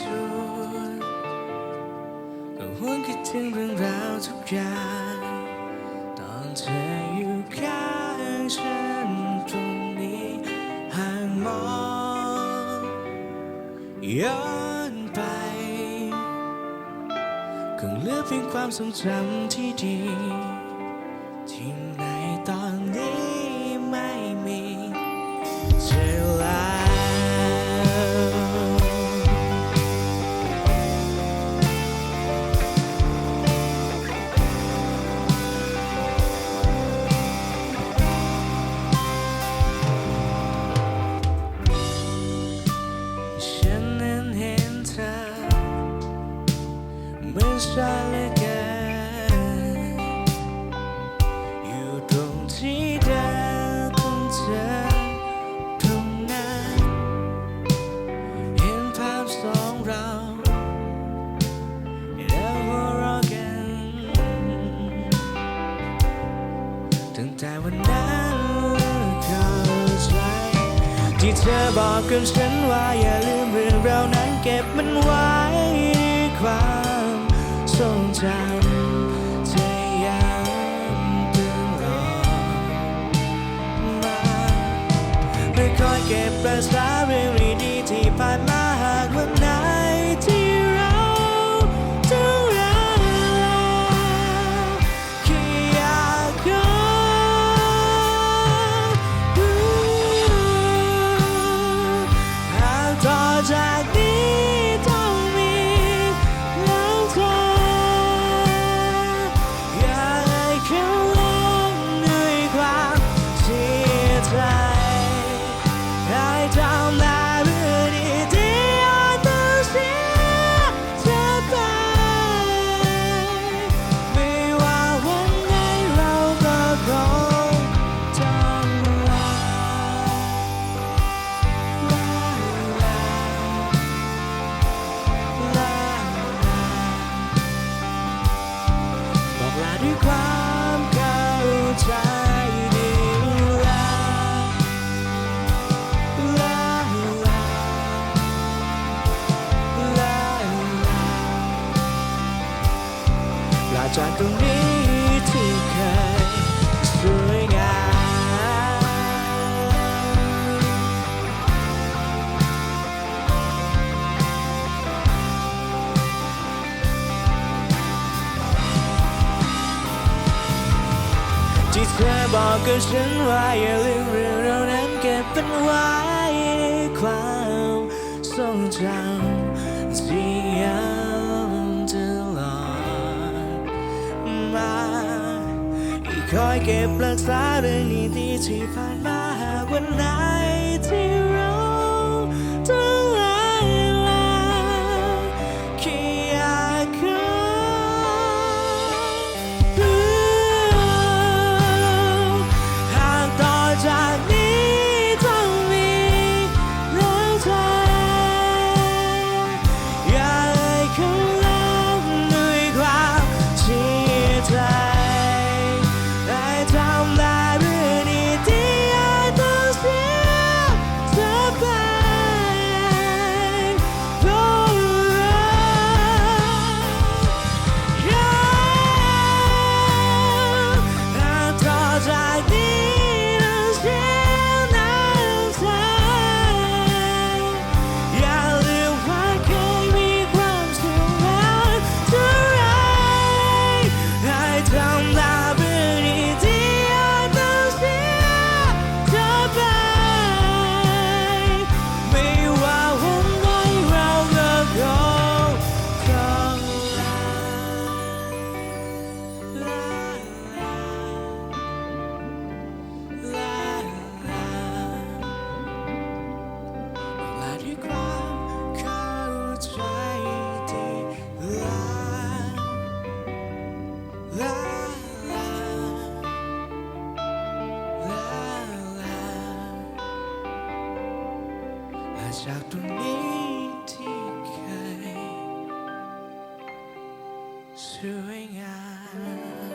ทุกข์ก็หวนคิดถึงเรื่องราวทุกอย่างตอนเธออยู่ข้างฉันตรงนี้ห่างมองย้อนไปคงเหลือเพียงความทรงจำที่ดีที่ มือนฉันเหลยกันอยู่ตรงที่เดิมของเธอตรงนั้นเห็นภาพสองเราแล้วหัวเราะกันตั้งแต่วันนั้นเข้าใจที่เธอบอกกับฉันว่าอย่าลืมเรื่องเรานั้นเก็บมันไว้ในควา ทรงจำจะยังตลอดมาไม่คอยเก็บประสาเรื่องดีๆที่ผ่านมา จากตรงนี้ที่เคยสวยงามที่เธอบอกกับฉันว่าอย่าลืมเรื่องเรานั้นเก็บเป็นไว้ในความทรงจำ คอยเก็บรักษาเรื่องนี้ที่ผ่านมาหากวันไหนที่ จากตรงนี้ที่เคยสวยงาม